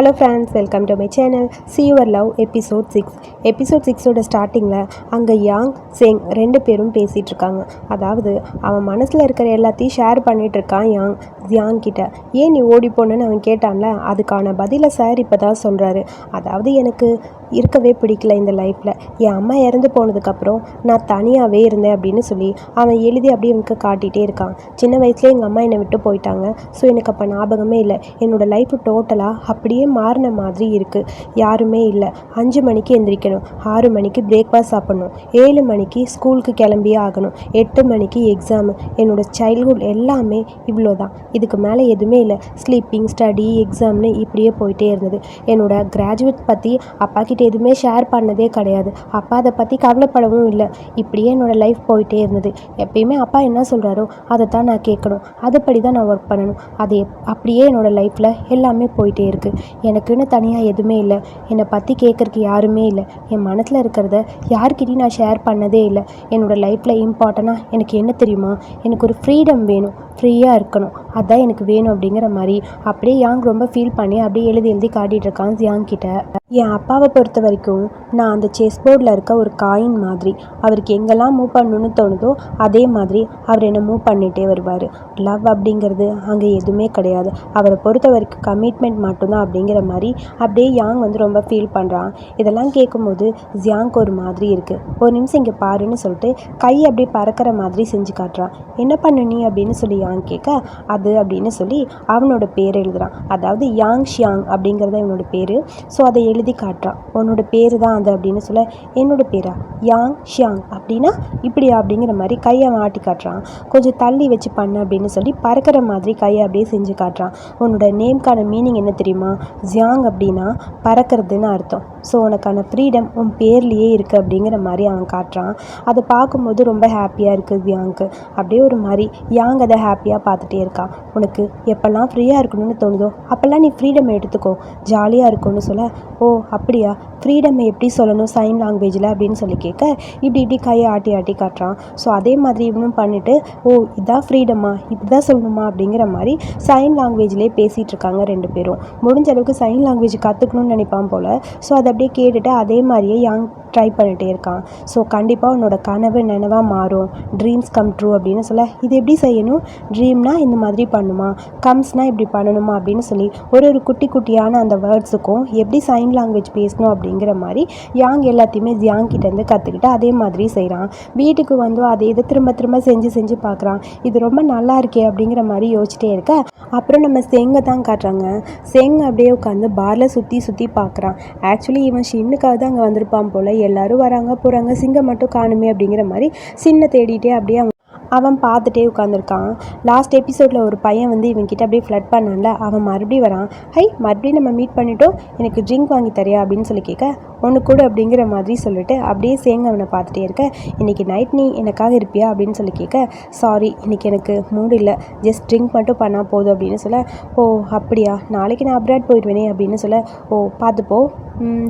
Hello friends welcome to my channel see your love episode six episode சிக்ஸோட ஸ்டார்டிங்கில் அங்கே Yang செங் ரெண்டு பேரும் பேசிகிட்டு இருக்காங்க. அதாவது அவன் மனசில் இருக்கிற எல்லாத்தையும் ஷேர் பண்ணிட்டு இருக்கான் யாங் யாங் கிட்ட ஏன் நீ ஓடி போனேன்னு அவன் கேட்டான்ல? அதுக்கான பதிலை சார் இப்போ தான் சொல்கிறாரு அதாவது எனக்கு இருக்கவே பிடிக்கல இந்த லைஃப்பில் என் அம்மா இறந்து போனதுக்கப்புறம் நான் தனியாகவே இருந்தேன் அப்படின்னு சொல்லி அவன் எழுதி அப்படியே எனக்கு காட்டிகிட்டே இருக்கான். சின்ன வயசுலேயே எங்கள் அம்மா என்னை விட்டு போயிட்டாங்க. ஸோ எனக்கு அப்போ ஞாபகமே இல்லை. என்னோடய லைஃப் டோட்டலாக அப்படியே மாறின மாதிரி இருக்குது யாருமே இல்லை. அஞ்சு மணிக்கு எந்திரிக்கணும். ஆறு மணிக்கு பிரேக்ஃபாஸ்ட் சாப்பிட்ணும். ஏழு மணிக்கு ஸ்கூலுக்கு கிளம்பியே ஆகணும். எட்டு மணிக்கு எக்ஸாமு என்னோடய சைல்ட்ஹுட் எல்லாமே இவ்வளோ தான் இதுக்கு மேலே எதுவுமே இல்லை. ஸ்லீப்பிங் ஸ்டடி எக்ஸாம்னு இப்படியே போயிட்டே இருந்தது. என்னோட கிராஜுவேட் பற்றி அப்பா கிட்ட எதுவுமே ஷேர் பண்ணதே கிடையாது. அப்பா அதை பற்றி கவலைப்படவும் இல்லை. இப்படியே என்னோடய லைஃப் போயிட்டே இருந்தது. எப்பயுமே அப்பா என்ன சொல்கிறாரோ அதை தான் நான் கேட்கணும். அதுபடி தான் நான் ஒர்க் பண்ணணும். அது எப் அப்படியே என்னோடய லைஃப்பில் எல்லாமே போயிட்டே இருக்குது எனக்குன்னு தனியாக எதுவுமே இல்லை. என்னை பற்றி கேட்குறக்கு யாருமே இல்லை. என் மனசில் இருக்கிறத யார்கிட்டையும் நான் ஷேர் பண்ணதே இல்லை. என்னோடய லைஃப்பில் இம்பார்ட்டனாக எனக்கு என்ன தெரியுமா? எனக்கு ஒரு ஃப்ரீடம் வேணும். ஃப்ரீயாக இருக்கணும். அதுதான் எனக்கு வேணும் அப்படிங்கிற மாதிரி. அப்படியே யாங் ரொம்ப ஃபீல் பண்ணி அப்படியே எழுதி எழுதி காட்டிகிட்டு இருக்கான் யாங் கிட்ட. என் அப்பாவை பொறுத்த வரைக்கும் நான் அந்த செஸ் போர்டில் இருக்க ஒரு காயின் மாதிரி அவருக்கு எங்கெல்லாம் மூவ் பண்ணணும்னு தோணுதோ அதே மாதிரி அவர் என்னை மூவ் பண்ணிகிட்டே வருவார். லவ் அப்படிங்கிறது அங்கே எதுவுமே கிடையாது. அவரை பொறுத்த வரைக்கும் கமிட்மெண்ட் மட்டும்தான் அப்படிங்கிற மாதிரி அப்படியே யாங் வந்து ரொம்ப ஃபீல் பண்ணுறான் இதெல்லாம் கேட்கும்போது ஜியாங்க்கு ஒரு மாதிரி இருக்குது ஒரு நிமிஷம் இங்கே பாருன்னு சொல்லிட்டு கை அப்படியே பறக்கிற மாதிரி செஞ்சு காட்டுறான். என்ன பண்ணு நீ? அப்படின்னு சொல்லி யாங் கேட்க அது அப்படின்னு சொல்லி அவனோட பேர் எழுதுறான். அதாவது யாங் ஷியாங் அப்படிங்கிறது இவனோட பேர். ஸோ அதை எழுதி காட்டுறான். உன்னோட பேர் தான் அது அப்படின்னு சொல்ல என்னோட பேரா? Yang Xiang. அப்படின்னா இப்படியா? அப்படிங்கிற மாதிரி கையை மாட்டி காட்டுறான். கொஞ்சம் தள்ளி வச்சு பண்ணு அப்படின்னு சொல்லி பறக்கிற மாதிரி கையை அப்படியே செஞ்சு காட்டுறான். உன்னோட நேம்க்கான மீனிங் என்ன தெரியுமா? ஜியாங் அப்படின்னா பறக்கிறதுன்னு அர்த்தம். ஸோ உனக்கான ஃப்ரீடம் உன் பேர்லேயே இருக்குது அப்படிங்கிற மாதிரி அவன் காட்டுறான். அதை பார்க்கும்போது ரொம்ப ஹாப்பியாக இருக்குது ஜியாங்க்கு. அப்படியே ஒரு மாதிரி யாங் அதை ஹாப்பி ஹாப்பியாக பார்த்துட்டே இருக்கான் உனக்கு எப்போல்லாம் ஃப்ரீயாக இருக்கணும்னு தோணுதோ அப்போல்லாம் நீ ஃப்ரீடம் எடுத்துக்கோ. ஜாலியாக இருக்கும்னு சொல்ல ஓ அப்படியா? ஃப்ரீடம் எப்படி சொல்லணும் சைன் லாங்குவேஜில் அப்படின்னு சொல்லி கேட்க இப்படி இப்படி கையை ஆட்டி ஆட்டி காட்டுறான். ஸோ அதே மாதிரி இவனும் பண்ணிவிட்டு ஓ இதான் ஃப்ரீடமா இப்படி தான் சொல்லணுமா? அப்படிங்கிற மாதிரி சைன் லாங்குவேஜ்லேயே பேசிகிட்டு இருக்காங்க ரெண்டு பேரும். முடிஞ்ச அளவுக்கு சைன் லாங்குவேஜ் கற்றுக்கணும்னு நினைப்பான் போல். ஸோ அதை அப்படியே கேட்டுட்டு அதே மாதிரியே யாங் ட்ரை பண்ணிகிட்டே இருக்கான். ஸோ கண்டிப்பாக உன்னோட கனவு நினைவாக மாறும். ட்ரீம்ஸ் கம் ட்ரூ அப்படின்னு சொல்ல இது எப்படி செய்யணும்? ட்ரீம்னா இந்த மாதிரி பண்ணுமா? கம்ஸ்னால் இப்படி பண்ணணுமா? அப்படின்னு சொல்லி ஒரு ஒரு குட்டி குட்டியான அந்த வேர்ட்ஸுக்கும் எப்படி சைன் லாங்குவேஜ் பேசணும் அப்படின்னு அப்படிங்கிற மாதிரி யாங் எல்லாத்தையுமே ஜியாங் கிட்டேருந்து கற்றுக்கிட்டு அதே மாதிரி செய்கிறான் வீட்டுக்கு வந்து அதை இதை திரும்ப திரும்ப செஞ்சு செஞ்சு பார்க்குறான் இது ரொம்ப நல்லா இருக்கே அப்படிங்கிற மாதிரி யோசிச்சிட்டே இருக்க. அப்புறம் நம்ம செங்கை தான் காட்டுறாங்க. செங் அப்படியே உட்காந்து பாரில் சுற்றி சுற்றி பார்க்குறான் ஆக்சுவலி இவன் ஷின்னுக்காக தான் அங்கே வந்திருப்பான் போல். எல்லாரும் வராங்க போகிறாங்க சிங்கம் மட்டும் காணுமே அப்படிங்கிற மாதிரி சின்ன தேடிட்டே அப்படியே அவன் பார்த்துட்டே உட்காந்துருக்கான் லாஸ்ட் எபிசோடில் ஒரு பையன் வந்து இவன்கிட்ட அப்படியே ஃப்ளட் பண்ணான்ல. அவன் மறுபடியும் வரான். ஹை மறுபடியும் நம்ம மீட் பண்ணிட்டோம் எனக்கு ட்ரிங்க் வாங்கி தரியா? அப்படின்னு சொல்லி கேட்க ஒன்று கூட அப்படிங்கிற மாதிரி சொல்லிட்டு அப்படியே சேங்க அவனை பார்த்துட்டே இருக்க இன்றைக்கி நைட் நீ எனக்காக இருப்பியா? அப்படின்னு சொல்லி கேட்க சாரி இன்றைக்கி எனக்கு மூடு இல்லை. ஜஸ்ட் ட்ரிங்க் மட்டும் பண்ணால் போதும் அப்படின்னு சொல்ல ஓ அப்படியா? நாளைக்கு நான் அப்ராட் போயிடுவேனே அப்படின்னு சொல்ல ஓ பார்த்துப்போ.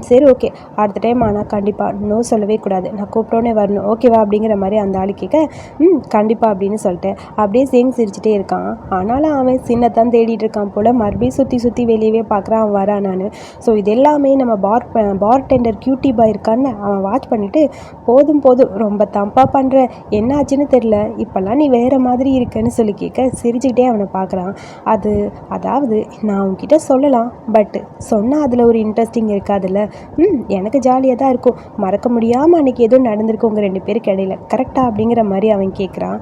சரி ஓகே. அடுத்த டைம் ஆனால் கண்டிப்பாக நோ சொல்லவே கூடாது. நான் கூப்பிட்டோன்னே வரணும். ஓகேவா அப்படிங்கிற மாதிரி அந்த ஆள் கேட்க ம் கண்டிப்பாக அப்படின்னு சொல்லிட்டு அப்படியே சேங் சிரிச்சிட்டே இருக்கான். ஆனாலும் அவன் சின்னத்தான் தேடிட்டு இருக்கான் போல். மறுபடியும் சுற்றி சுற்றி வெளியவே பார்க்குறான் அவன் வரான் நான். ஸோ இது எல்லாமே நம்ம பார் பார் டெண்டர் கியூட்டி பாய் இருக்கான்னு அவன் வாட்ச் பண்ணிவிட்டு போதும் போதும். ரொம்ப தப்பாக பண்ணுற என்ன ஆச்சுன்னு தெரில இப்போல்லாம் நீ வேறு மாதிரி இருக்கேன்னு சொல்லி கேட்க சிரிச்சுக்கிட்டே அவனை பார்க்குறான். அது அதாவது நான் உன்கிட்ட சொல்லலாம். பட் சொன்னால் அதில் ஒரு இன்ட்ரெஸ்டிங் இருக்காது. இருக்காதுல்ல ம் எனக்கு ஜாலியாக தான் இருக்கும். மறக்க முடியாமல் அன்றைக்கி எதுவும் நடந்திருக்கு உங்கள் ரெண்டு பேருக்கு இடையில. கரெக்டாக அப்படிங்கிற மாதிரி அவன் கேட்குறான்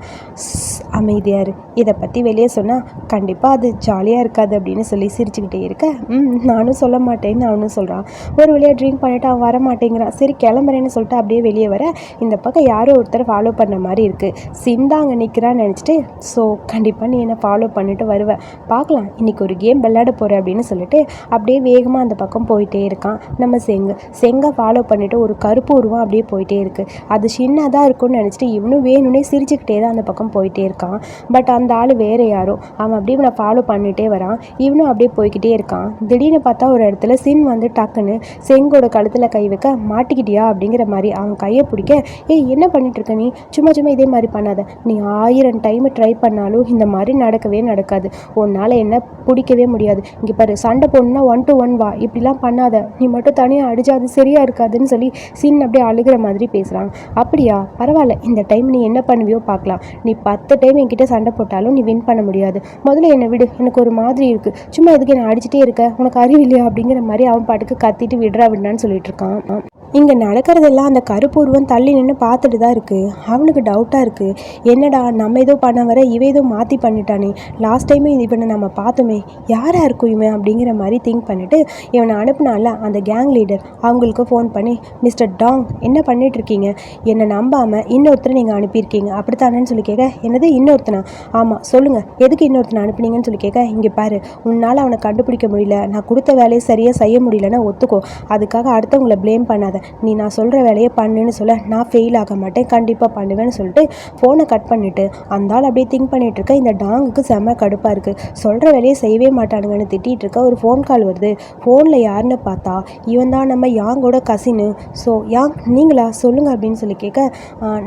அமைதியாக இதை பற்றி வெளியே சொன்னால் கண்டிப்பாக அது ஜாலியாக இருக்காது அப்படின்னு சொல்லி சிரிச்சுக்கிட்டே இருக்க. ம் நானும் சொல்ல மாட்டேன்னு அவனும் சொல்கிறான் ஒரு வழியாக ட்ரிங்க் பண்ணிட்டு அவன் வர மாட்டேங்கிறான். சரி கிளம்புறேன்னு சொல்லிட்டு அப்படியே வெளியே வர இந்த பக்கம் யாரோ ஒருத்தர் ஃபாலோ பண்ண மாதிரி இருக்குது சிந்தா அங்கே நிற்கிறான்னு நினச்சிட்டு ஸோ கண்டிப்பாக நீ என்னை ஃபாலோ பண்ணிட்டு வருவேன் பார்க்கலாம் இன்றைக்கி ஒரு கேம் விளையாட போகிறேன் அப்படின்னு சொல்லிட்டு அப்படியே வேகமாக அந்த பக்கம் போயிட்டே இருக்கான். நம்ம செங்கு செங்கை ஃபாலோ பண்ணிவிட்டு ஒரு கருப்பு உருவம் அப்படியே போயிட்டே இருக்குது அது சின்னதாக இருக்கும்னு நினச்சிட்டு இவனும் வேணும்னே சிரிச்சுக்கிட்டே தான் அந்த பக்கம் போயிட்டே இருக்கான். பட் அந்த ஆள் வேறு யாரோ. அவன் அப்படியே இவனை ஃபாலோ பண்ணிகிட்டே வரான். இவனும் அப்படியே போய்கிட்டே இருக்கான். திடீர்னு பார்த்தா ஒரு இடத்துல சின் வந்து டக்குன்னு செங்கோட கழுத்தில் கை வைக்க மாட்டிக்கிட்டியா? அப்படிங்கிற மாதிரி அவன் கையை பிடிக்க ஏய் என்ன பண்ணிட்டு இருக்க நீ? சும்மா சும்மா இதே மாதிரி பண்ணாத. நீ ஆயிரம் டைம் ட்ரை பண்ணாலும் இந்த மாதிரி நடக்கவே நடக்காது. உன்னால் என்ன பிடிக்கவே முடியாது. இங்கே பாரு சண்டை போடணுன்னா ஒன் டு ஒன் வா. இப்படிலாம் பண்ணாத. நீ மட்டும் தனியாக அடிச்சா அது சரியாக இருக்காதுன்னு சொல்லி சின் அப்படியே அழுகிற மாதிரி பேசுகிறான் அப்படியா? பரவாயில்ல. இந்த டைம் நீ என்ன பண்ணுவியோ பார்க்கலாம். நீ பத்து டைம் என்கிட்ட சண்டை போட்டாலும் நீ வின் பண்ண முடியாது. முதல்ல என்னை விடு. எனக்கு ஒரு மாதிரி இருக்குது சும்மா அதுக்கு என்னை அடிச்சிட்டே இருக்க? உனக்கு அறிவு இல்லையா? அப்படிங்கிற மாதிரி அவன் பாட்டுக்கு கத்திட்டு விடுறா விடுறான்னு சொல்லிட்டு இருக்கான். இங்கே நடக்கிறதெல்லாம் அந்த கருப்பூர்வம் தள்ளி நின்று பார்த்துட்டு தான் இருக்குது அவனுக்கு டவுட்டாக இருக்குது என்னடா? நம்ம ஏதோ பண்ண வர இவ ஏதோ மாற்றி பண்ணிட்டானே. லாஸ்ட் டைமே இவனை நம்ம பார்த்தோமே. யாராக இருக்கும் இவன்? அப்படிங்கிற மாதிரி திங்க் பண்ணிவிட்டு இவனை அனுப்புனால அந்த கேங் லீடர் அவங்களுக்கு ஃபோன் பண்ணி மிஸ்டர் டாங் என்ன பண்ணிகிட்ருக்கீங்க என்னை நம்பாமல் இன்னொருத்தனை நீங்கள் அனுப்பியிருக்கீங்க. அப்படித்தானேன்னு சொல்லி கேட்க என்னது இன்னொருத்தனா? ஆமாம் சொல்லுங்கள் எதுக்கு இன்னொருத்தனை அனுப்புனீங்கன்னு சொல்லி கேட்க இங்கே பாரு உன்னால் அவனை கண்டுபிடிக்க முடியல. நான் கொடுத்த வேலையை சரியாக செய்ய முடியலன்னா ஒத்துக்கோ. அதுக்காக அடுத்தவங்களை ப்ளேம் பண்ணாத. நீ நான் சொல்கிற வேலையை பண்ணுன்னு சொல்ல நான் ஃபெயில் ஆக மாட்டேன். கண்டிப்பாக பண்ணுவேன்னு சொல்லிட்டு ஃபோனை கட் பண்ணிவிட்டு அந்த ஆள் அப்படியே திங்க் பண்ணிகிட்டு இருக்க இந்த டாங்குக்கு செம கடுப்பாக இருக்குது சொல்கிற வேலையை செய்யவே மாட்டானுங்கன்னு திட்டிகிட்டு இருக்க ஒரு ஃபோன் கால் வருது. ஃபோனில் யாருன்னு பார்த்தா இவன் தான் நம்ம யாங்கோட கசினு ஸோ யாங் நீங்களா? சொல்லுங்கள் அப்படின்னு சொல்லி கேட்க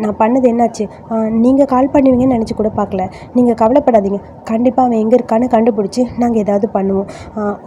நான் பண்ணது என்னாச்சு? நீங்கள் கால் பண்ணுவீங்கன்னு நினச்சி கூட பார்க்கல. நீங்கள் கவலைப்படாதீங்க. கண்டிப்பாக அவன் எங்கே இருக்கான்னு கண்டுபிடிச்சி நாங்கள் ஏதாவது பண்ணுவோம்.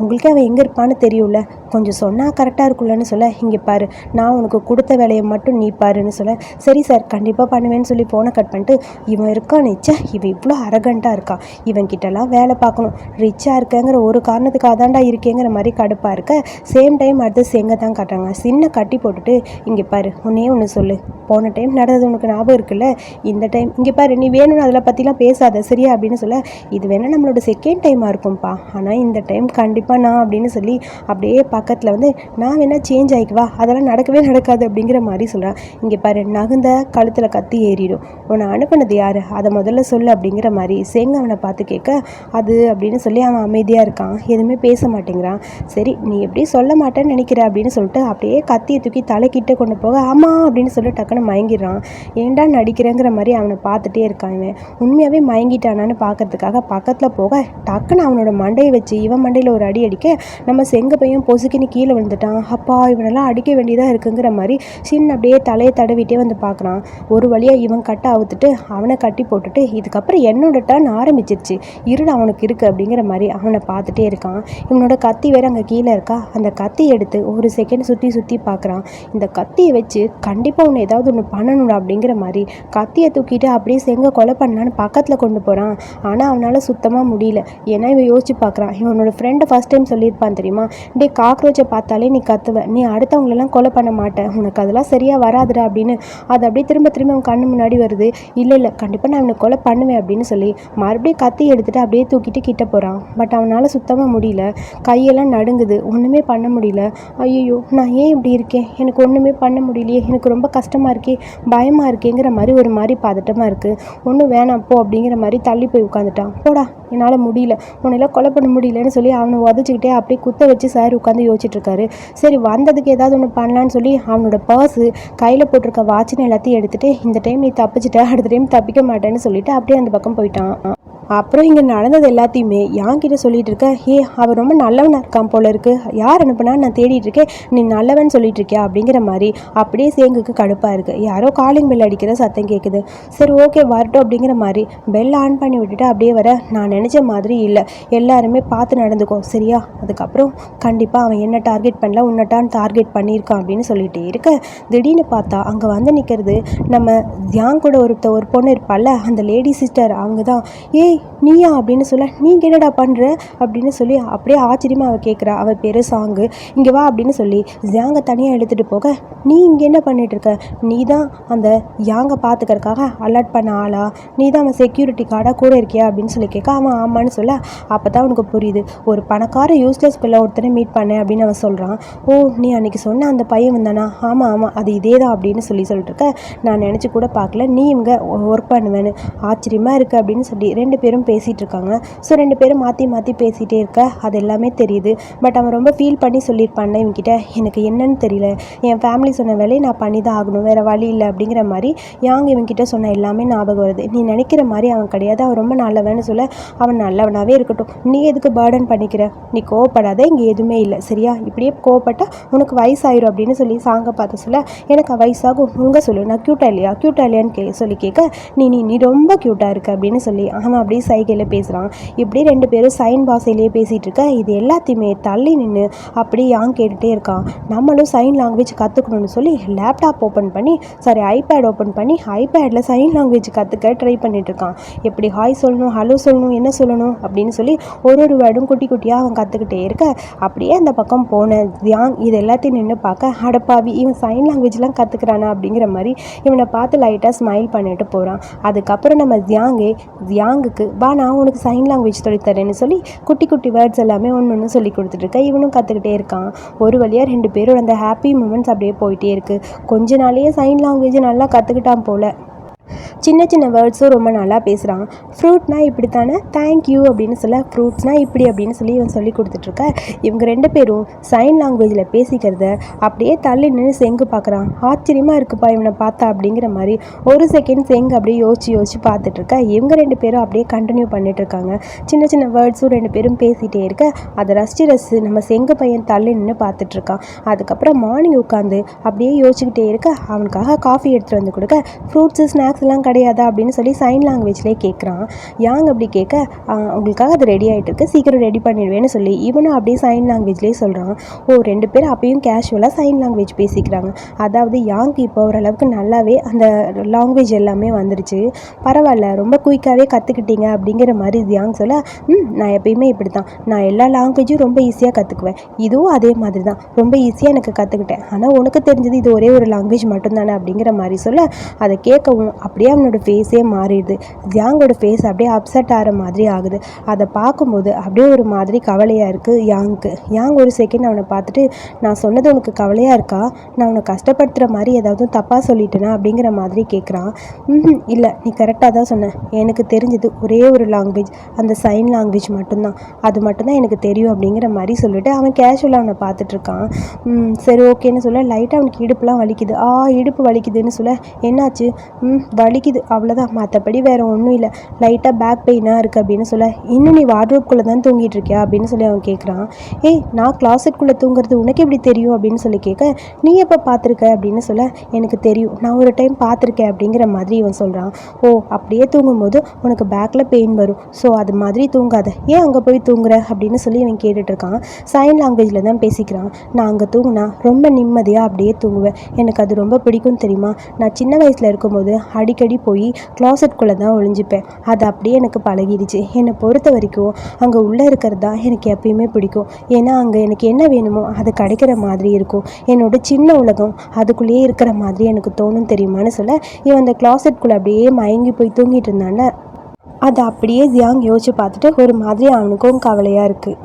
உங்களுக்கே அவன் எங்கே இருப்பான்னு தெரியும்ல. கொஞ்சம் சொன்னால் கரெக்டாக இருக்கும்லன்னு சொல்ல இங்கே பாரு நான் உனக்கு கொடுத்த வேலையை மட்டும் நீ பாருன்னு சொல்ல சரி சார் கண்டிப்பாக பண்ணுவேன்னு சொல்லி ஃபோனை கட் பண்ணிட்டு இவன் இருக்கான் நிச்சா இவன் இவ்வளோ அரகண்ட்டாக இருக்கான் இவன் கிட்டலாம் வேலை பார்க்கணும். ரிச்சாக இருக்கேங்கிற ஒரு காரணத்துக்காக தாண்டா இருக்கேங்கிற மாதிரி கடுப்பாக இருக்க. சேம் டைம் அடுத்து செங்க தான் காட்டுறாங்க. சின்ன கட்டி போட்டுட்டு இங்கே பாரு உன்னே ஒன்று சொல்லு. போன டைம் நடந்தது உனக்கு ஞாபகம் இருக்குல்ல? இந்த டைம் இங்கே பாரு நீ வேணும்னு அதில் பற்றிலாம் பேசாத சரியா? அப்படின்னு சொல்ல இது வேணால் நம்மளோட செகண்ட் டைமாக இருக்கும்ப்பா. ஆனால் இந்த டைம் கண்டிப்பாக நான் அப்படின்னு சொல்லி அப்படியே பக்கத்தில் வந்து நான் வேணால் சேஞ்ச் ஆகிக்குவா அதெல்லாம் நடக்கவே நடக்காது அப்படிங்கிற மாதிரி சொல்கிறான் இங்கே பாரு நகுந்த கழுத்தில் கத்தி ஏறிடும். உன்னை அனுப்புனது யார்? அதை முதல்ல சொல்லு அப்படிங்கிற மாதிரி சேங்க அவனை பார்த்து கேட்க அது அப்படின்னு சொல்லி அவன் அமைதியாக இருக்கான். எதுவுமே பேச மாட்டேங்கிறான். சரி நீ எப்படி சொல்ல மாட்டேன்னு நினைக்கிற அப்படின்னு சொல்லிட்டு அப்படியே கத்தியை தூக்கி தலைக்கிட்ட கொண்டு போக ஆமாம் அப்படின்னு சொல்லி டக்குன்னு மயங்கிடுறான். ஏன்டா நடிக்கிறேங்கிற மாதிரி அவனை பார்த்துட்டே இருக்கான் இவன். உண்மையாகவே மயங்கிட்டானான்னு பார்க்கறதுக்காக பக்கத்தில் போக டக்குன்னு அவனோட மண்டையை வச்சு இவன் மண்டையில் ஒரு அடி அடிக்க நம்ம செங்க பொசுக்கின்னு கீழே விழுந்துட்டான். அப்பா இவனெல்லாம் அடிக்க வேண்டியதாக இருக்குங்கிற மாதிரி சின்ன அப்படியே தலையை தடவிட்டே வந்து பார்க்குறான். ஒரு வழியாக இவன் கட்ட அவுத்துட்டு அவனை கட்டி போட்டுட்டு இதுக்கப்புறம் என்னோட டர்ன் ஆரம்பிச்சிருச்சு. இருடு அவனுக்கு இருக்குது அப்படிங்கிற மாதிரி அவனை பார்த்துட்டே இருக்கான். இவனோட கத்தி வேற அங்கே கீழே இருக்கா? அந்த கத்தி எடுத்து ஒரு செகண்ட் சுற்றி சுற்றி பார்க்குறான். இந்த கத்தியை வச்சு கண்டிப்பாக உன்னை ஏதாவது ஒன்று பண்ணணும்டா அப்படிங்கிற மாதிரி கத்தியை தூக்கிட்டு அப்படியே செங்க கொலை பண்ணலான்னு பக்கத்தில் கொண்டு போகிறான் ஆனால் அவனால் சுத்தமாக முடியல. ஏன்னா இவன் யோசிச்சு பார்க்குறான். இவனோட ஃப்ரெண்டை ஃபஸ்ட் டைம் சொல்லியிருப்பான் தெரியுமா? டே காக்ரோச்சை பார்த்தாலே நீ கத்துவ. நீ அடுத்தவங்களெல்லாம் கொலை பண்ண மாட்டேன் உனக்கு அதெல்லாம் சரியாக வராதுடா அப்படின்னு அது அப்படியே திரும்ப திரும்ப அவன் கண்ணு முன்னாடி வருது. இல்லை இல்லை. கண்டிப்பாக நான் இவனை கொலை பண்ணுவேன் அப்படின்னு சொல்லி மறுபடியும் கத்தி எடுத்துகிட்டு அப்படியே தூக்கிட்டு கிட்ட போகிறான் பட் அவனால் சுத்தமாக முடியல. கையெல்லாம் நடுங்குது. ஒன்றுமே பண்ண முடியல. ஐயோ நான் ஏன் இப்படி இருக்கேன்? எனக்கு ஒன்றுமே பண்ண முடியலையே. எனக்கு ரொம்ப கஷ்டமாக இருக்கே பயமாக இருக்கேங்கிற மாதிரி ஒரு மாதிரி பதட்டமாக இருக்குது ஒன்றும் வேணாம் போ அப்படிங்கிற மாதிரி தள்ளி போய் உட்காந்துட்டான். போடா என்னால் முடியல. உன்னையெல்லாம் கொலை பண்ண முடியலன்னு சொல்லி அவனை உதச்சிக்கிட்டே அப்படியே குத்த வச்சு சார் உட்காந்து யோசிச்சுட்ருக்காரு. சரி வந்ததுக்கு ஏதாவது ஒன்று பண்ணலான்னு சொல்லி அவனோட பர்ஸு கையில் போட்டிருக்க வாட்சின்னு எல்லாத்தையும் எடுத்துகிட்டு இந்த டைம் நீ தப்பிச்சிட்ட அடுத்த டைம் தப்பிக்க மாட்டேன்னு சொல்லிட்டு அப்படியே அந்த பக்கம் போயிட்டான். அப்புறம் இங்கே நடந்தது எல்லாத்தையுமே யாங்கிட்ட சொல்லிட்டு இருக்க ஏ அவன் ரொம்ப நல்லவனாக இருக்கான் போல இருக்கு. யார் அனுப்புனா நான் தேடிட்டு இருக்கேன். நீ நல்லவன் சொல்லிட்டு இருக்கியா? அப்படிங்கிற மாதிரி அப்படியே சேங்குக்கு கடுப்பாக இருக்கு. யாரோ காலிங் பெல் அடிக்கிற சத்தம் கேட்குது சரி ஓகே வரட்டும் அப்படிங்கிற மாதிரி பெல் ஆன் பண்ணி விட்டுட்டு அப்படியே வர நான் நினச்ச மாதிரி இல்லை. எல்லாருமே பார்த்து நடந்துக்கோ சரியா? அதுக்கப்புறம் கண்டிப்பாக அவன் என்ன டார்கெட் பண்ணல உன்னட்டான் டார்கெட் பண்ணியிருக்கான் அப்படின்னு சொல்லிட்டே இருக்க. திடீர்னு பார்த்தா அங்கே வந்து நிற்கிறது நம்ம தியாங் கூட ஒருத்த ஒரு பொண்ணு இருப்பாள்ல அந்த லேடி சிஸ்டர் அவங்க தான் ஏய் நீயா அப்படின்னு சொல்ல நீங்கள் என்னடா பண்ணுற அப்படின்னு சொல்லி அப்படியே ஆச்சரியமாக அவள் கேட்குறா அவள் பேர் சாங்கு. இங்கே வா அப்படின்னு சொல்லி ஜியாங்கை தனியாக எடுத்துகிட்டு போக நீ இங்கே என்ன பண்ணிகிட்ருக்க இருக்க நீ தான் அந்த யாங்கை பார்த்துக்கறக்காக அலர்ட் பண்ண ஆளா? நீ தான் அவன் செக்யூரிட்டி கார்டாக கூட இருக்கியா? அப்படின்னு சொல்லி கேட்க அவன் ஆமான்னு சொல்ல அப்போ தான் அவனுக்கு புரியுது. ஒரு பணக்கார யூஸ்லெஸ் பிள்ளை ஒருத்தனை மீட் பண்ணேன் அப்படின்னு அவன் சொல்கிறான் ஓ நீ அன்னைக்கு சொன்ன அந்த பையன் வந்தானா? ஆமாம் ஆமாம் அது இதே தான் அப்படின்னு சொல்லி சொல்லிட்டு இருக்க. நான் நினச்சி கூட பார்க்கல. நீ இங்கே ஒர்க் பண்ணுவேன்னு ஆச்சரியமாக இருக்குது அப்படின்னு சொல்லி ரெண்டு பேரும் பேசிகிட்டு இருக்காங்க ஸோ ரெண்டு பேரும் மாற்றி மாற்றி பேசிகிட்டே இருக்க அது எல்லாமே தெரியுது. பட் அவன் ரொம்ப ஃபீல் பண்ணி சொல்லியிருப்பான்ல இவங்கிட்ட எனக்கு என்னன்னு தெரியல. என் ஃபேமிலி சொன்ன வேலையை நான் பண்ணி தான் ஆகணும். வேறு வழி இல்லை. அப்படிங்கிற மாதிரி யாங் இவங்கிட்ட சொன்ன எல்லாமே ஞாபகம் வருது. நீ நினைக்கிற மாதிரி அவன் கிடையாது. அவன் ரொம்ப நல்லவன்னு சொல்ல அவன் நல்லவனாகவே இருக்கட்டும். நீ எதுக்கு பேர்டன் பண்ணிக்கிற? நீ கோவப்படாத. இங்கே எதுவுமே இல்லை. சரியா? இப்படியே கோவப்பட்டால் உனக்கு வயசாயிரும். அப்படின்னு சொல்லி சாங்கை பார்த்து சொல்ல எனக்கு வயசாகும். உங்கள் சொல்லு. நான் க்யூட்டா இல்லையா? க்யூட்டா இல்லையான்னு கே சொல்லி கேட்க நீ நீ நீ ரொம்ப க்யூட்டாக இருக்க. அப்படின்னு சொல்லி அவன் அப்படி அப்படியே சைகையில் பேசுகிறான். இப்படி ரெண்டு பேரும் சைன் பாஷையிலேயே பேசிகிட்டு இருக்க இது எல்லாத்தையுமே தள்ளி நின்று அப்படியே யாங் கேட்டுகிட்டே இருக்கான். நம்மளும் சைன் லாங்குவேஜ் கற்றுக்கணும்னு சொல்லி லேப்டாப் ஓப்பன் பண்ணி சாரி ஐபேட் ஓப்பன் பண்ணி ஐபேடில் சைன் லாங்குவேஜ் கற்றுக்க ட்ரை பண்ணிகிட்ருக்கான் இருக்கான். எப்படி ஹாய் சொல்லணும் ஹலோ சொல்லணும் என்ன சொல்லணும் அப்படின்னு சொல்லி ஒரு ஒரு வேர்டும் குட்டி குட்டியாக அவன் கற்றுக்கிட்டே இருக்க அப்படியே அந்த பக்கம் போன தியாங் இது எல்லாத்தையும் நின்று பார்க்க அடப்பாவி இவன் சைன் லாங்குவேஜ்லாம் கற்றுக்கிறானா அப்படிங்கிற மாதிரி இவனை பார்த்து லைட்டாக ஸ்மைல் பண்ணிட்டு போகிறான் அதுக்கப்புறம் நம்ம தியாங்கே தியாங்குக்கு வா நான் உனக்கு சைன் லாங்குவேஜ் சொல்லித்தரேன்னு சொல்லி குட்டி குட்டி வேர்ட்ஸ் எல்லாமே ஒன்று ஒன்று சொல்லி கொடுத்துட்ருக்கேன் இவனும் கற்றுக்கிட்டே இருக்கான். ஒரு வழியாக ரெண்டு பேரும் அந்த ஹாப்பி மூமெண்ட்ஸ் அப்படியே போயிட்டே இருக்குது கொஞ்ச நாளையே சைன் லாங்குவேஜ் நல்லா கற்றுக்கிட்டான் போல். சின்ன சின்ன வேர்ட்ஸும் ரொம்ப நல்லா பேசுகிறான் ஃப்ரூட்னா இப்படி தானே தேங்க்யூ அப்படின்னு சொல்ல ஃப்ரூட்ஸ்னால் இப்படி அப்படின்னு சொல்லி இவன் சொல்லி கொடுத்துட்ருக்க. இவங்க ரெண்டு பேரும் சைன் லாங்குவேஜில் பேசிக்கிறத அப்படியே தள்ளி நின்று செங்கு பார்க்குறான் ஆச்சரியமாக இருக்குப்பா இவனை பார்த்தா அப்படிங்கிற மாதிரி ஒரு செகண்ட் செங்கு அப்படியே யோசிச்சு யோசிச்சு பார்த்துட்ருக்க. இவங்க ரெண்டு பேரும் அப்படியே கண்டினியூ பண்ணிட்டு இருக்காங்க சின்ன சின்ன வேர்ட்ஸும் ரெண்டு பேரும் பேசிகிட்டே இருக்க. அதை ரசிச்சு ரசிச்சு நம்ம செங்கு பையன் தள்ளி நின்று பார்த்துட்ருக்கான். அதுக்கப்புறம் மார்னிங் உட்காந்து அப்படியே யோசிச்சுக்கிட்டே இருக்க. அவனுக்காக காஃபி எடுத்துகிட்டு வந்து கொடுக்க. ஃப்ரூட்ஸு ஸ்நாக்ஸ் எல்லாம் கிடையாதா அப்படின்னு சொல்லி சைன் லாங்குவேஜ்லேயே கேட்குறான் யாங் அப்படி கேட்க உங்களுக்காக அது ரெடி ஆகிட்டு இருக்கு சீக்கிரம் ரெடி பண்ணிடுவேன்னு சொல்லி இவனும் அப்படியே சைன் லாங்குவேஜ்லேயே சொல்கிறான் ஓ ரெண்டு பேரும் அப்பயும் கேஷுவலாக சைன் லாங்குவேஜ் பேசிக்கிறாங்க. அதாவது யாங்க்கு இப்போ ஓரளவுக்கு நல்லாவே அந்த லாங்குவேஜ் எல்லாமே வந்துருச்சு. பரவாயில்ல ரொம்ப குயிக்காகவே கற்றுக்கிட்டீங்க அப்படிங்கிற மாதிரி யாங் சொல்ல ம் நான் எப்பயுமே இப்படி தான் நான் எல்லா லாங்குவேஜும் ரொம்ப ஈஸியாக கற்றுக்குவேன் இதுவும் அதே மாதிரி தான் ரொம்ப ஈஸியாக எனக்கு கற்றுக்கிட்டேன் ஆனால் உனக்கு தெரிஞ்சது இது ஒரே ஒரு லாங்குவேஜ் மட்டும்தானே அப்படிங்கிற மாதிரி சொல்ல அதை கேட்கவும் அப்படியே அவனோட ஃபேஸே மாறிடுது. ஜியாங்கோட ஃபேஸ் அப்படியே அப்செட் ஆகிற மாதிரி ஆகுது. அதை பார்க்கும்போது அப்படியே ஒரு மாதிரி கவலையாக இருக்குது யாங்க்கு. யாங் ஒரு செகண்ட் அவனை பார்த்துட்டு நான் சொன்னது உனக்கு கவலையாக இருக்கா? நான் உன்னை கஷ்டப்படுத்துகிற மாதிரி ஏதாவது தப்பாக சொல்லிட்டேனா? அப்படிங்கிற மாதிரி கேட்குறான் இல்லை நீ கரெக்டாக தான் சொன்ன. எனக்கு தெரிஞ்சது ஒரே ஒரு லாங்குவேஜ் அந்த சைன் லாங்குவேஜ் மட்டும்தான். அது மட்டும்தான் எனக்கு தெரியும் அப்படிங்கிற மாதிரி சொல்லிட்டு அவன் கேஷுவலாக அவனை பார்த்துட்டு இருக்கான். சரி ஓகேன்னு சொல்ல லைட்டாக அவனுக்கு இடுப்புலாம் வலிக்குது. ஆ இடுப்பு வலிக்குதுன்னு சொல்ல என்னாச்சு? வலிக்குது. அவ்வளோதான் மற்றபடி வேறு ஒன்றும் இல்லை. லைட்டாக பேக் பெயினாக இருக்குது அப்படின்னு சொல்ல இன்னும் நீ வார்ட்ரோப்குள்ளே தான் தூங்கிட்டு இருக்கியா அப்படின்னு சொல்லி அவன் கேட்குறான் ஏய் நான் கிளாஸெட்குள்ளே தூங்குறது உனக்கு எப்படி தெரியும்? அப்படின்னு சொல்லி கேட்க நீ எப்போ பார்த்துருக்க? அப்படின்னு சொல்ல எனக்கு தெரியும். நான் ஒரு டைம் பார்த்துருக்கேன். அப்படிங்கிற மாதிரி இவன் சொல்கிறான் ஓ அப்படியே தூங்கும்போது உனக்கு பேக்கில் பெயின் வரும். ஸோ அது மாதிரி தூங்காத. ஏன் அங்கே போய் தூங்குற? அப்படின்னு சொல்லி இவன் கேட்டுட்ருக்கான் சைன் லாங்குவேஜில் தான் பேசிக்கிறான். நான் அங்கே தூங்கினா ரொம்ப நிம்மதியாக அப்படியே தூங்குவேன். எனக்கு அது ரொம்ப பிடிக்கும் தெரியுமா? நான் சின்ன வயசில் இருக்கும்போது அடிக்கடி போய் க்ளாசட்குள்ளே தான் ஒழிஞ்சிப்பேன் அது அப்படியே எனக்கு பழகிடுச்சு. என்னை பொறுத்த வரைக்கும் அங்கே உள்ளே இருக்கிறது தான் எனக்கு எப்பயுமே பிடிக்கும். ஏன்னா அங்கே எனக்கு என்ன வேணுமோ அது கிடைக்கிற மாதிரி இருக்கும். என்னோட சின்ன உலகம் அதுக்குள்ளேயே இருக்கிற மாதிரி எனக்கு தோணும் தெரியுமான்னு சொல்ல இவன் அந்த க்ளாசட்குள்ளே அப்படியே மயங்கி போய் தூங்கிட்டு இருந்தான்ல அதை அப்படியே ஜியாங் யோசிச்சு பார்த்துட்டு ஒரு மாதிரி அவனுக்கும் கவலையாக இருக்குது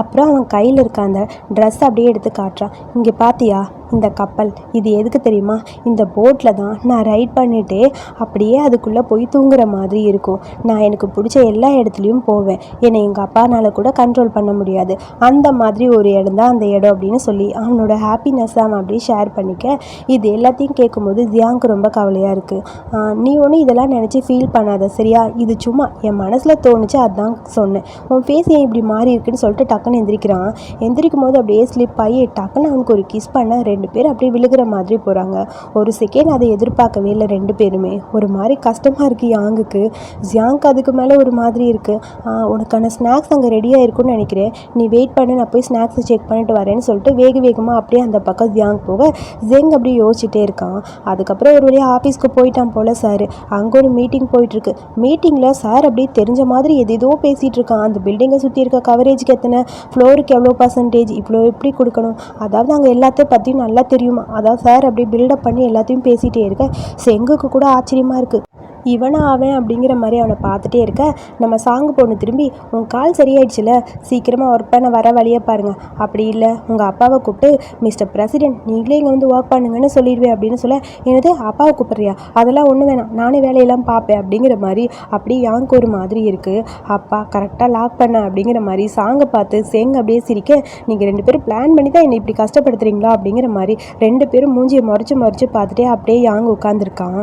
அப்புறம் அவன் கையில் இருக்க அந்த ட்ரெஸ் அப்படியே எடுத்து காட்டுறான். இங்கே பார்த்தியா இந்த கப்பல் இது எதுக்கு தெரியுமா? இந்த போட்டில் தான் நான் ரைட் பண்ணிட்டே அப்படியே அதுக்குள்ளே போய் தூங்குற மாதிரி இருக்கும். நான் எனக்கு பிடிச்ச எல்லா இடத்துலையும் போவேன். என்னை எங்கள் அப்பானால கூட கண்ட்ரோல் பண்ண முடியாது. அந்த மாதிரி ஒரு இடம் தான் அந்த இடம் அப்படின்னு சொல்லி அவனோட ஹாப்பினஸ் அவன் அப்படியே ஷேர் பண்ணிக்க. இது எல்லாத்தையும் கேட்கும்போது ஜியாங்க்கு ரொம்ப கவலையாக இருக்குது நீ ஒன்றும் இதெல்லாம் நினச்சி ஃபீல் பண்ணாத சரியா? இது சும்மா என் மனசில் தோணுச்சு அதுதான் சொன்னேன். உன் ஃபேஸ் ஏன் இப்படி மாறி இருக்குன்னு சொல்லிட்டு டக்குன்னு எந்திரிக்கிறான். எந்திரிக்கும் போது அப்படியே ஸ்லிப் ஆகி டக்குன்னு அவனுக்கு ஒரு கிஸ் பண்ண ரெண்டு ரெண்டு பேர் அப்படியே விழுகிற மாதிரி போகிறாங்க ஒரு செகண்ட் அதை எதிர்பார்க்கவே இல்லை ரெண்டு பேருமே. ஒரு மாதிரி கஷ்டமாக இருக்குது யாங்குக்கு. ஜியாங்க்கு அதுக்கு மேலே ஒரு மாதிரி இருக்குது உனக்கான ஸ்நாக்ஸ் அங்கே ரெடியாக இருக்கும்னு நினைக்கிறேன். நீ வெயிட் பண்ணு நான் போய் ஸ்நாக்ஸை செக் பண்ணிட்டு வரேன்னு சொல்லிட்டு வேக வேகமாக அப்படியே அந்த பக்கம் ஜியாங் போக ஜெங் அப்படியே யோசிச்சுட்டே இருக்கான். அதுக்கப்புறம் ஒரு வழியாக ஆஃபீஸ்க்கு போயிட்டான் போல் சார் அங்கே ஒரு மீட்டிங் போயிட்டுருக்கு மீட்டிங்கில் சார் அப்படியே தெரிஞ்ச மாதிரி எதேதோ பேசிகிட்டு இருக்கான். அந்த பில்டிங்கை சுற்றி இருக்க கவரேஜ்க்கு எத்தனை? ஃப்ளோருக்கு எவ்வளோ பர்சன்டேஜ் இவ்வளோ எப்படி கொடுக்கணும்? அதாவது அங்கே எல்லாத்தையும் பற்றியும் நல்லா தெரியுமா? அதான் சார் அப்படியே பில்டப் பண்ணி எல்லாத்தையும் பேசிகிட்டே இருக்க செங்குக்கு கூட ஆச்சரியமாக இருக்குது இவனா அவன் அப்படிங்கிற மாதிரி அவனை பார்த்துட்டே இருக்க. நம்ம சாங்கு பொண்ணு திரும்பி உன் கால் சரியாயிடுச்சுல சீக்கிரமாக ஒர்க் பண்ண வர வழியை பாருங்கள் அப்படி இல்லை உங்கள் அப்பாவை கூப்பிட்டு மிஸ்டர் பிரசிடென்ட் நீங்களே இங்கே வந்து ஒர்க் பண்ணுங்கன்னு சொல்லிடுவேன் அப்படின்னு சொல்ல என்னது அப்பாவை கூப்பிட்றியா? அதெல்லாம் ஒன்றும் வேணாம் நானே வேலையெல்லாம் பார்ப்பேன் அப்படிங்கிற மாதிரி அப்படி யாங்க்கு ஒரு மாதிரி இருக்குது அப்பா கரெக்டாக லாக் பண்ண அப்படிங்கிற மாதிரி சாங்கை பார்த்து சேங்க அப்படியே சிரிக்க நீங்கள் ரெண்டு பேரும் பிளான் பண்ணி தான் என்னை இப்படி கஷ்டப்படுத்துறீங்களா? அப்படிங்கிற மாதிரி ரெண்டு பேரும் மூஞ்சியை முறைச்சி முறைச்சி பார்த்துட்டே அப்படியே யாங் உட்காந்துருக்கான்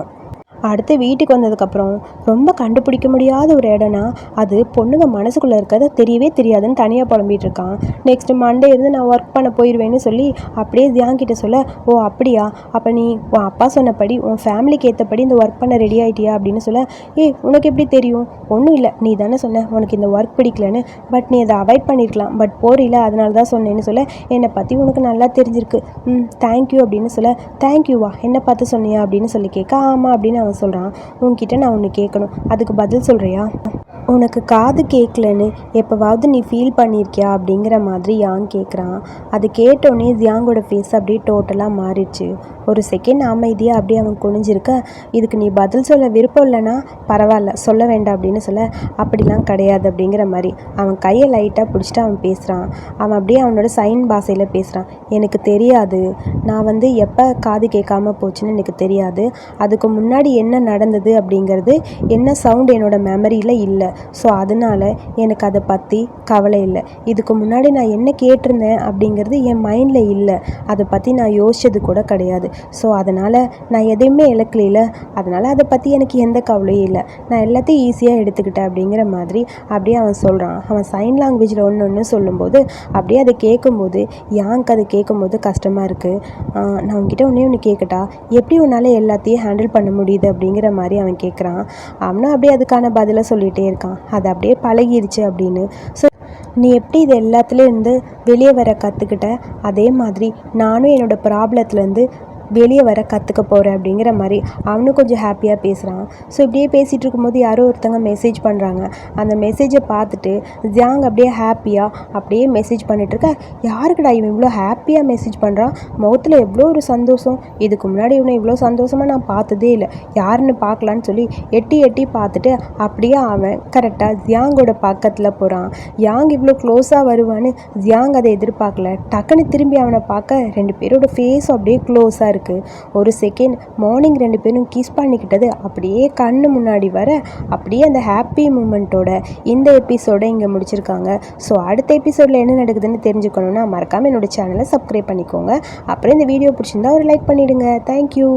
அடுத்து வீட்டுக்கு வந்ததுக்கப்புறம் ரொம்ப கண்டுபிடிக்க முடியாத ஒரு இடம்னா அது பொண்ணுங்க மனசுக்குள்ளே இருக்கிறத தெரியவே தெரியாதுன்னு தனியாக புலம்பிட்டு இருக்கான் நெக்ஸ்ட் மண்டே இருந்து நான் ஒர்க் பண்ண போயிடுவேன்னு சொல்லி அப்படியே தியான் கிட்ட சொல்ல ஓ அப்படியா? அப்போ நீ உன் அப்பா சொன்னபடி உன் ஃபேமிலிக்கு ஏற்றபடி இந்த ஒர்க் பண்ண ரெடி ஆகிட்டியா அப்படின்னு சொல்ல ஏய் உனக்கு எப்படி தெரியும்? ஒன்றும் இல்லை. நீ தானே சொன்ன உனக்கு இந்த ஒர்க் பிடிக்கலன்னு. பட் நீ அதை அவாய்ட் பண்ணியிருக்கலாம் பட் போறில அதனால தான் சொன்னேன்னு சொல்ல என்னை பற்றி உனக்கு நல்லா தெரிஞ்சிருக்கு. ம் தேங்க்யூ அப்படின்னு சொல்ல தேங்க்யூவா என்னை பார்த்து சொன்னியா? அப்படின்னு சொல்லி கேட்க ஆமாம் அப்படின்னு அவன் சொல்கிறான் உன்கிட்ட நான் ஒன்று கேட்கணும். அதுக்கு பதில் சொல்கிறியா உனக்கு காது கேட்கலன்னு எப்போவாவது நீ ஃபீல் பண்ணியிருக்கியா அப்படிங்கிற மாதிரி யாங் கேட்குறான் அது கேட்டோடனே ஜியாங்கோட ஃபேஸ் அப்படியே டோட்டலாக மாறிடுச்சு. ஒரு செகண்ட் அமைதியாக அப்படியே அவன் குனிஞ்சிருக்க இதுக்கு நீ பதில் சொல்ல விருப்பம் இல்லைன்னா பரவாயில்ல சொல்ல வேண்டாம் அப்படின்னு சொல்ல அப்படிலாம் கிடையாது அப்படிங்கிற மாதிரி அவன் கையை லைட்டாக பிடிச்சிட்டு அவன் பேசுகிறான் அவன் அப்படியே அவனோட சைன் பாஷையில் பேசுகிறான் எனக்கு தெரியாது. நான் வந்து எப்போ காது கேட்காம போச்சுன்னு எனக்கு தெரியாது. அதுக்கு முன்னாடி என்ன நடந்தது அப்படிங்கிறது என்ன சவுண்ட் என்னோட மெமரியில் இல்லை. ஸோ அதனால எனக்கு அதை பற்றி கவலை இல்லை. இதுக்கு முன்னாடி நான் என்ன கேட்டிருந்தேன் அப்படிங்கிறது என் மைண்டில் இல்லை. அதை பற்றி நான் யோசிச்சது கூட கிடையாது. ஸோ அதனால் நான் எதையுமே இழக்கலையில அதனால் அதை பற்றி எனக்கு எந்த கவலையும் இல்லை. நான் எல்லாத்தையும் ஈஸியாக எடுத்துக்கிட்டேன் அப்படிங்கிற மாதிரி அப்படியே அவன் சொல்கிறான் அவன் சைன் லாங்குவேஜில் ஒன்று ஒன்று சொல்லும்போது அப்படியே அதை கேட்கும்போது யாங்க்கு அதை கேட்கும்போது கஷ்டமாக இருக்குது நான் உன்கிட்ட ஒன்றே ஒன்று கேட்கட்டா எப்படி உன்னால் எல்லாத்தையும் ஹேண்டில் பண்ண முடியுது அப்படிங்கிற மாதிரி அவன் கேட்குறான் அவனும் அப்படியே அதுக்கான பதிலை சொல்லிகிட்டே இருக்கான். அது அப்படியே பழகிருச்சு அப்படின்னு. ஸோ நீ எப்படி இது எல்லாத்துலேருந்து இருந்து வெளியே வர கற்றுக்கிட்ட அதே மாதிரி நானும் என்னோடய ப்ராப்ளத்துலேருந்து வெளியே வர கற்றுக்க போகிறேன் அப்படிங்கிற மாதிரி அவனும் கொஞ்சம் ஹாப்பியாக பேசுகிறான் ஸோ இப்படியே பேசிகிட்டு இருக்கும்போது யாரோ ஒருத்தங்க மெசேஜ் பண்ணுறாங்க அந்த மெசேஜை பார்த்துட்டு ஜியாங் அப்படியே ஹாப்பியாக அப்படியே மெசேஜ் பண்ணிகிட்ருக்க யாருக்குடா இவன் இவ்வளோ ஹாப்பியாக மெசேஜ் பண்ணுறான் முகத்தில் எவ்வளோ ஒரு சந்தோஷம். இதுக்கு முன்னாடி இவனை இவ்வளோ சந்தோஷமாக நான் பார்த்ததே இல்லை. யாருன்னு பார்க்கலான்னு சொல்லி எட்டி எட்டி பார்த்துட்டு அப்படியே அவன் கரெக்டாக ஜியாங்கோட பக்கத்தில் போகிறான் யாங் இவ்வளோ க்ளோஸாக வருவான்னு ஜியாங் அதை எதிர்பார்க்கல. டக்குன்னு திரும்பி அவனை பார்க்க ரெண்டு பேரோட ஃபேஸ் அப்படியே க்ளோஸாக இருக்குது ஒரு செகண்ட் மார்னிங் ரெண்டு பேரும் கிஸ் பண்ணிக்கிட்டது அப்படியே கண்ணு முன்னாடி வர அப்படியே அந்த ஹாப்பி மூமெண்ட்டோட இந்த எபிசோடை இங்கே முடிச்சிருக்காங்க. ஸோ அடுத்த எபிசோடில் என்ன நடக்குதுன்னு தெரிஞ்சுக்கணுன்னா மறக்காமல் என்னோடய சேனலை சப்ஸ்கிரைப் பண்ணிக்கோங்க. அப்புறம் இந்த வீடியோ பிடிச்சிருந்தா ஒரு லைக் பண்ணிவிடுங்க தேங்க்யூ